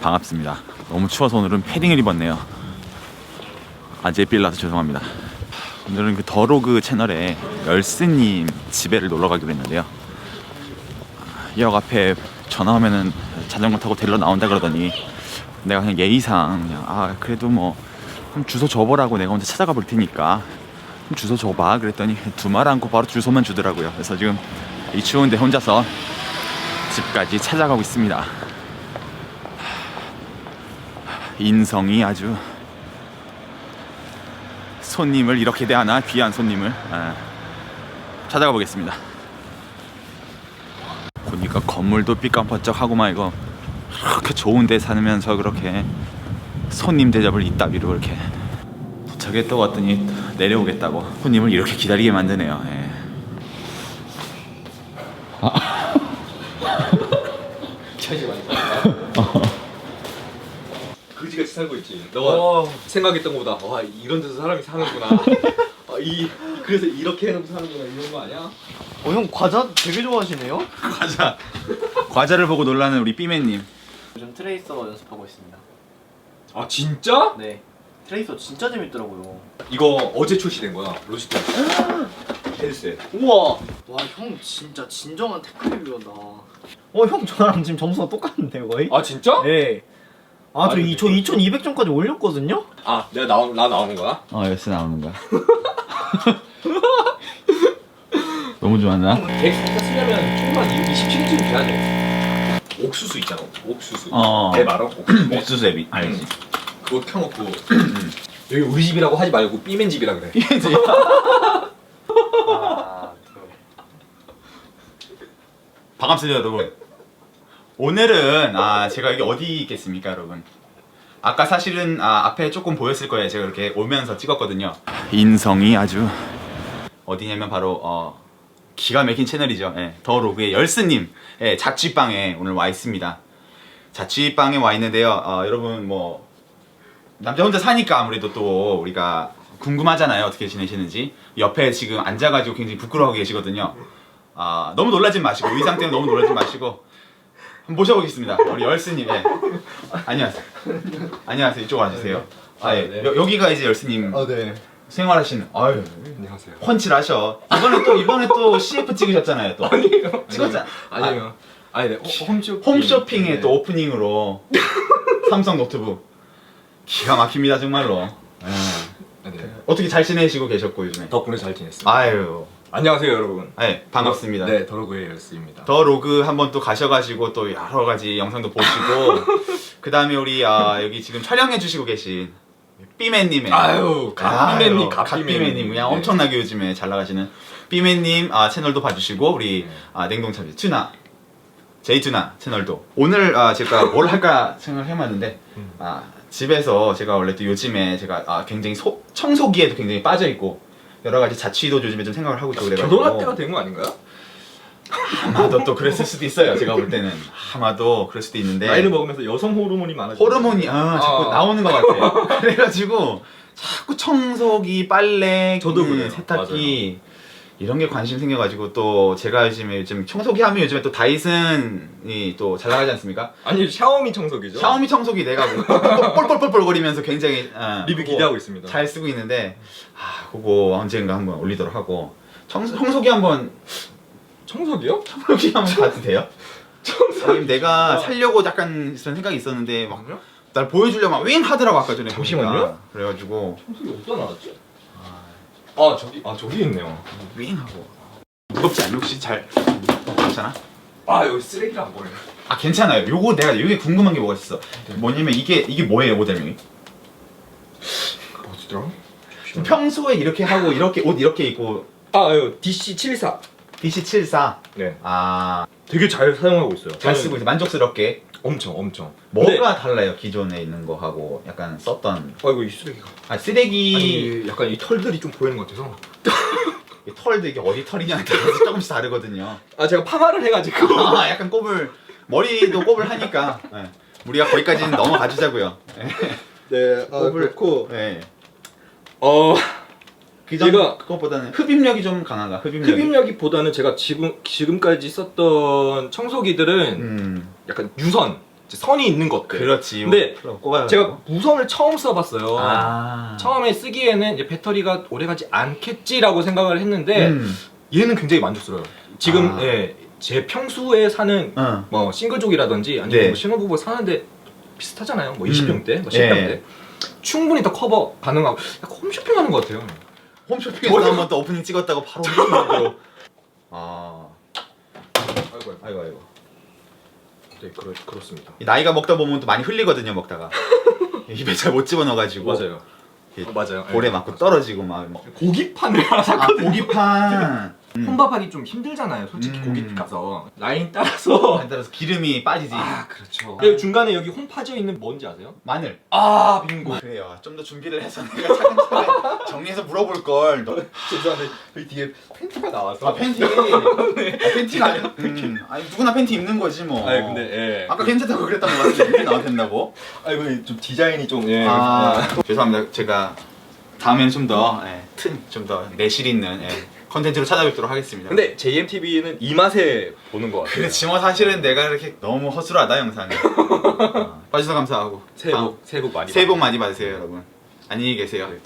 반갑습니다. 너무 추워서 오늘은 패딩을 입었네요. 아재 빌라서 죄송합니다. 오늘은 그 더로그 채널에 열스님 집에를 놀러 가기로 했는데요. 역 앞에 전화 오면은 자전거 타고 데리러 나온다 그러더니 내가 그냥 예의상 그냥 아 그래도 뭐 주소 줘보라고 내가 혼자 찾아가 볼 테니까 주소 줘봐 그랬더니 두말 않고 바로 주소만 주더라고요. 그래서 지금 이 추운데 혼자서 집까지 찾아가고 있습니다. 인성이 아주 손님을 이렇게 대하나 귀한 손님을 아, 찾아가 보겠습니다. 보니까 건물도 삐깜번쩍하고만 이거 그렇게 좋은데 살면서 그렇게 손님 대접을 이따위로 이렇게 도착했다고 왔더니 내려오겠다고 손님을 이렇게 기다리게 만드네요. 예. 그지같이 살고 있지. 너가 생각했던 것보다 와 이런 데서 사람이 사는구나. 아, 이 그래서 이렇게 해놓고 사는구나 이런 거 아니야? 어 형 과자 되게 좋아하시네요? 과자 과자를 보고 놀라는 우리 삐맨님. 요즘 트레이서 연습하고 있습니다. 아 진짜? 네. 트레이서 진짜 재밌더라고요. 이거 어제 출시된 거야 로시트. 헬스. 우와. 와 형 진짜 진정한 테크닉 배운다. 어 형 저랑 지금 점수가 똑같은데요 거의? 아 진짜? 네. 아저 아니, 저 2200점까지 올렸거든요? 아 내가 나오 나 나오는 거야? 어 열쇠 나오는 거야. 너무 좋았나? 100 살짝 쓰려면 총만 27쯤 돼야 돼. 옥수수 있잖아. 옥수수. 어. 배 말어. 옥수수. 옥수수 앱이 알지. 그거 켜놓고 여기 우리 집이라고 하지 말고 삐맨 집이라 그래. 아 반갑습니다 여러분. 오늘은 아 제가 여기 어디 있겠습니까 여러분? 아까 사실은 아, 앞에 조금 보였을 거예요. 제가 이렇게 오면서 찍었거든요. 인성이 아주 어디냐면 바로 어, 기가 막힌 채널이죠. 예, 더 로그의 열스님 예, 자취방에 오늘 와 있습니다. 자취방에 와 있는데요. 어, 여러분 뭐 남자 혼자 사니까 아무래도 또 우리가 궁금하잖아요. 어떻게 지내시는지. 옆에 지금 앉아가지고 굉장히 부끄러워하고 계시거든요. 아 너무 놀라지 마시고 의상 때문에 너무 놀라지 마시고 모셔보겠습니다. 우리 열스님. 예. 안녕하세요. 안녕하세요. 이쪽 와주세요. 아, 예. 네. 여, 여기가 이제 열스님 네. 생활하시는. 아유 안녕하세요. 펀치라셔. 이번에 또 이번에 또 CF 찍으셨잖아요. 또 아니에요. 찍었잖아. 아니에요. 아니, 네. 호- 홈쇼핑. 홈쇼핑에 네. 또 오프닝으로 삼성 노트북 기가 막힙니다 정말로. 예. 네. 네. 어떻게 잘 지내시고 계셨고 요즘에? 덕분에 잘 지냈습니다. 아유, 안녕하세요, 여러분. 네 반갑습니다. 네, 더러그의 열스입니다. 더 로그 한번 또 가셔가지고 또 여러 가지 영상도 보시고 그 다음에 우리 아, 여기 지금 촬영해 주시고 계신 삐맨님의 아유, 갓비맨님, 아유, 갓비맨님 그냥 엄청나게 요즘에 잘 나가시는 삐맨님 아, 채널도 봐주시고 우리 네. 아, 냉동참치 투나 제이투나 채널도 오늘 아, 제가 뭘 할까 생각을 해봤는데 음. 아, 집에서 제가 원래 또 요즘에 제가 아, 굉장히 소, 청소기에도 굉장히 빠져 있고 여러 가지 자취도 요즘에 좀 생각을 하고 있고 그래가지고 결혼할 때가 된 거 아닌가요? 아마도 또 그랬을 수도 있어요. 제가 볼 때는 아마도 그럴 수도 있는데 나이를 먹으면서 여성 호르몬이 많아져. 호르몬이 아, 자꾸 아. 나오는 것 같아. 그래가지고 자꾸 청소기, 빨래, 저도 그 그래요. 세탁기 이런 게 관심 생겨가지고 또 제가 요즘에 요즘 청소기 하면 요즘에 또 다이슨이 또 잘 나가지 않습니까? 아니 샤오미 청소기죠. 샤오미 청소기 내가 뻘뻘뻘뻘 거리면서 굉장히 어, 리뷰 그거 기대하고 있습니다. 잘 쓰고 있는데 아 그거 언젠가 한번 올리도록 하고 청소, 청소기 한번 청소기요? 청소기 한번 봐도 돼요? 아니, 내가 어. 살려고 약간 그런 생각이 있었는데 막? 날 보여주려고 막 윙 하더라고 아까 전에 잠시만요. 그래가지고 청소기 어디다 놔놨지? 아 저기 아 저기 있네요. 윙 하고 무겁지 않니 혹시 잘 괜찮아? 아 여기 쓰레기를 안 버려. 아 괜찮아요 요거 내가 요게 궁금한 게 뭐가 있어 뭐냐면 이게 이게 뭐예요 모델명이? 뭐더라? 평소에 이렇게 하고 이렇게 옷 이렇게 입고 아 이거 DC 74. DC74 네. 아잘 되게 잘 사용하고 있어요. 쓰고 있어 만족스럽게 엄청 엄청. 뭐가 근데- 달라요 기존에 있는 거하고 약간 썼던 아 이거 이 쓰레기가. 아 쓰레기 아니 약간 이 털들이 좀 보이는 것 같아서. 이 털도 이게 어디 털이냐에 따라서 조금씩 다르거든요 아 제가 파마를 해가지고. 아 약간 꼽을 머리도 꼽을 하니까 예. 우리가 거기까지는 넘어가 주자고요. 네. 아 꼽을- 그렇고. 예. 어 그전 제가- 그것보다는 흡입력이 좀 강한가? 흡입력이. 흡입력이보다는 제가 지금 지금까지 썼던 청소기들은 음. 약간 유선 이제 선이 있는 것들. 그렇지. 근데 꼽아요. 제가 무선을 처음 써봤어요. 아. 처음에 쓰기에는 이제 배터리가 오래가지 않겠지라고 생각을 했는데 음. 얘는 굉장히 만족스러워요. 지금 아. 예, 제 평소에 사는 어. 뭐 싱글족이라든지 아니면 네. 뭐 신혼부부 사는데 비슷하잖아요. 뭐 음. 20평대, 뭐 10평대. 예. 충분히 더 커버 가능하고 약간 홈쇼핑 하는 것 같아요. 홈쇼핑에서 한번 또 오프닝 찍었다고 바로 홈쇼핑으로. 아. 아이고 아이고 아이고. 네 그렇 그렇습니다. 이 나이가 먹다 보면 또 많이 흘리거든요 먹다가 입에 잘 못 집어넣어가지고 맞아요. 어, 맞아요. 볼에 예. 맞고 떨어지고 막 고기판을 하나 아, 샀거든요. 고기판 음. 혼밥하기 좀 힘들잖아요. 솔직히 음. 고깃 가서 라인 따라서. 따라서 기름이 빠지지 아 그렇죠. 그리고 중간에 여기 홈 파져 있는 뭔지 아세요? 마늘 아 빙고. 그래요 좀 더 준비를 해서 내가 차근차근 정리해서 물어볼 걸 너... 죄송한데 여기 뒤에 팬티가 나와서. 아 팬티 아, 팬티가 아니야 음. 아니 누구나 팬티 입는 거지 뭐 아니 근데 예. 아까 괜찮다고 그랬던 거 같은데 팬티 나와도 된다고 아니 근데 좀 디자인이 좀 예. 아 죄송합니다 제가 다음에는 좀더튼좀 더 내실 있는 예, 컨텐츠로 찾아뵙도록 하겠습니다 근데 JMTV는 이 맛에 보는 것 같아요. 그렇지 뭐 사실은 내가 이렇게 너무 허술하다 영상이 어, 봐주셔서 감사하고 새해 다음- 복 새해 복 많이 새해 복 받으세요. 많이 받으세요 여러분 안녕히 계세요 네.